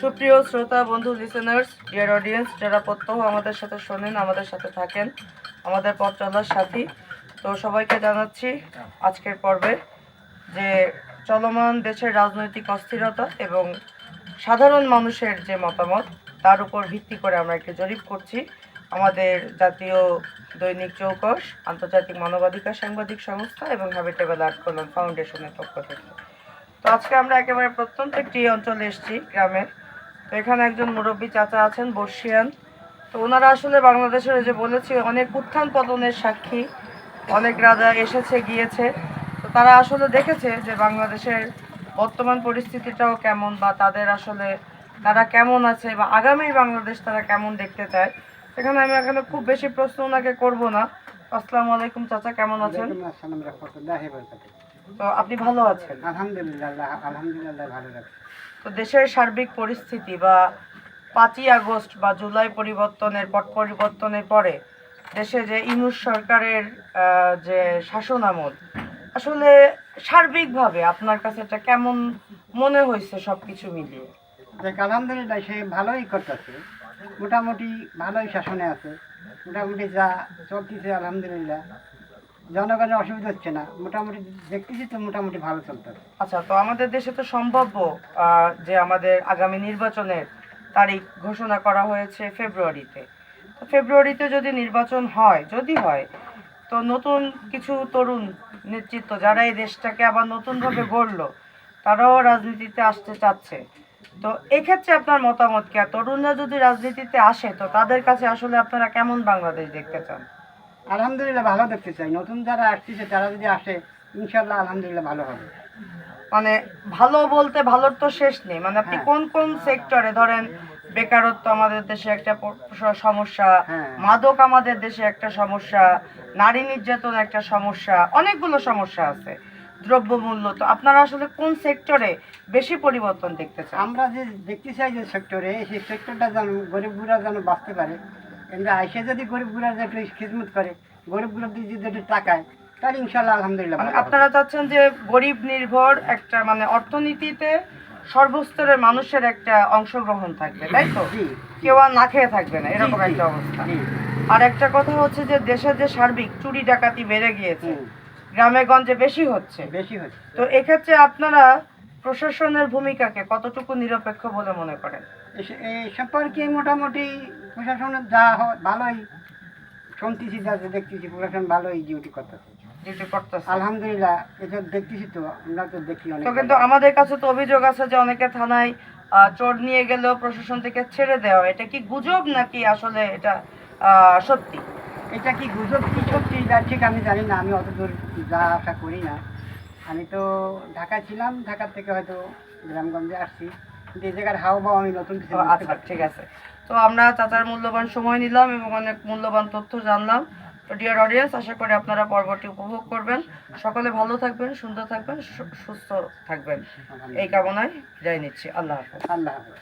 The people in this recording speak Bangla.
সুপ্রিয় শ্রোতা, বন্ধু লিসেনার্স ডিয়ার অডিয়েন্স যারা প্রত্যহ আমাদের সাথে শোনেন, আমাদের সাথে থাকেন, আমাদের পথ চলার সাথী, তো সবাইকে জানাচ্ছি আজকের পর্বে যে চলমান দেশের রাজনৈতিক অস্থিরতা এবং সাধারণ মানুষের যে মতামত, তার উপর ভিত্তি করে আমরা একটি জরিপ করছি। আমাদের জাতীয় দৈনিক চৌকস, আন্তর্জাতিক মানবাধিকার সাংবাদিক সংস্থা এবং হ্যাবিটেবল আর্ট কল্যাণ ফাউন্ডেশনের পক্ষ থেকে। তো আজকে আমরা একেবারে প্রত্যন্ত একটি অঞ্চলে এসেছি, গ্রামের। এখানে একজন মুরব্বী চাচা আছেন, বর্ষিয়ান। তো ওনারা আসলে বাংলাদেশের যে বলেছি, অনেক উত্থান পতনের সাক্ষী, অনেক রাজা এসেছে, গিয়েছে। তো তারা আসলে দেখেছে যে বাংলাদেশের বর্তমান পরিস্থিতিটাও কেমন বা তাদের আসলে তারা কেমন আছে বা আগামী বাংলাদেশ তারা কেমন দেখতে চায়। সেখানে আমি এখানে খুব বেশি প্রশ্ন ওনাকে করব না। আসসালামু আলাইকুম চাচা, কেমন আছেন? তো আপনি ভালো আছেন? আলহামদুলিল্লাহ আলহামদুলিল্লাহ ভালো লাগছে তো দেশের সার্বিক পরিস্থিতি বা পাঁচই আগস্ট বা জুলাই পরিবর্তনের পট পরিবর্তনের পরে দেশে যে ইনুস সরকারের যে শাসন আমল আসলে সার্বিকভাবে আপনার কাছে এটা কেমন মনে হয়েছে সব কিছু মিলিয়ে? দেখ আলহামদুলিল্লাহ সে ভালোই করতেছে। মোটামুটি ভালোই শাসনে আছে। মোটামুটি যা চলতেছে আলহামদুলিল্লাহ। জনগণের অসুবিধা হচ্ছে না। মোটামুটি দেখতেছি তো মোটামুটি ভালো চলতেছে। আচ্ছা তো আমাদের দেশে তো সম্ভাব্য যে আমাদের আগামী নির্বাচনের তারিখ ঘোষণা করা হয়েছে ফেব্রুয়ারিতে। তো ফেব্রুয়ারিতে যদি নির্বাচন হয়, যদি হয়, তো নতুন কিছু তরুণ নেতৃত্ব যারা এই দেশটাকে আবার নতুনভাবে গড়লো, তারাও রাজনীতিতে আসতে চাচ্ছে। তো এক্ষেত্রে আপনার মতামত কি? তরুণরা যদি রাজনীতিতে আসে, তো তাদের কাছে আসলে আপনারা কেমন বাংলাদেশ দেখতে চান? আলহামদুলিল্লাহ ভালো দেখতে চাই। নতুন যারা আসতেছে তারা যদি আসে ইনশাল্লাহ আলহামদুলিল্লাহ ভালো হবে। মানে ভালো বলতে ভালোর তো শেষ নেই। মানে আপনি হ্যাঁ। কোন কোন সেক্টরে ধরেন বেকারত্ব আমাদের দেশে একটা সমস্যা হ্যাঁ। মাদক আমাদের দেশে একটা সমস্যা নারী নির্যাতন একটা সমস্যা অনেকগুলো সমস্যা আছে। দ্রব্যমূল্য তো আপনারা আসলে কোন সেক্টরে বেশি পরিবর্তন দেখতে চান? আমরা যে দেখতে চাই যে সেক্টরে সেই সেক্টরটা যেন গরিব গরিবগুলা যেন বাঁচতে পারে। কিন্তু আইসে যদি গরিবগুলা যে একটু খিদমত করে গরিবগুলো যদি একটু টাকায় তাহলে ইনশাল্লাহ আলহামদুলিল্লাহ আপনারা চাচ্ছেন যে গরিব নির্ভর একটা মানে অর্থনীতিতে সর্বস্তরের মানুষের একটা অংশগ্রহণ থাকবে তাই তো? কেউ আর না খেয়ে থাকবে না এরকম একটা অবস্থা। আর একটা কথা হচ্ছে যে দেশের যে সার্বিক চুরি ডাকাতি বেড়ে গিয়েছে গ্রামে গঞ্জে বেশি হচ্ছে। বেশি হচ্ছে। তো এক্ষেত্রে আপনারা প্রশাসনের ভূমিকাকে কতটুকু নিরপেক্ষ বলে মনে করেন? এই সম্পর্কে মোটামুটি প্রশাসনের যা ভালোই শুনতেছি যা যে দেখতেছি প্রশাসন ভালোই ডিউটি করতেছে। ডিউটি করতেছে। আলহামদুলিল্লাহ এটা দেখতেছি তো আমরা তো দেখি অনেক তো কিন্তু আমাদের কাছে তো অভিযোগ আছে যে অনেকে থানায় চোর নিয়ে গেলেও প্রশাসন থেকে ছেড়ে দেওয়া এটা কি গুজব নাকি আসলে এটা সত্যি? এটা কি গুজব কি সত্যি? যা ঠিক আমি জানি না আমি অত দূর যা আশা করি না। আমি তো ঢাকা ছিলাম ঢাকা থেকে হয়তো গ্রামগঞ্জে আসছি। এই জায়গার হাওয়া আমি নতুন কিছু আচ্ছা ঠিক আছে। তো আমরা চাচার মূল্যবান সময় নিলাম এবং অনেক মূল্যবান তথ্য জানলাম। তো ডিয়ার অডিয়েন্স আশা করি আপনারা পর্বটি উপভোগ করবেন। সকলে ভালো থাকবেন সুন্দর থাকবেন সুস্থ থাকবেন। এই কামনায় বিদায় নিচ্ছি। আল্লাহ হাফেজ। আল্লাহ হাফেজ।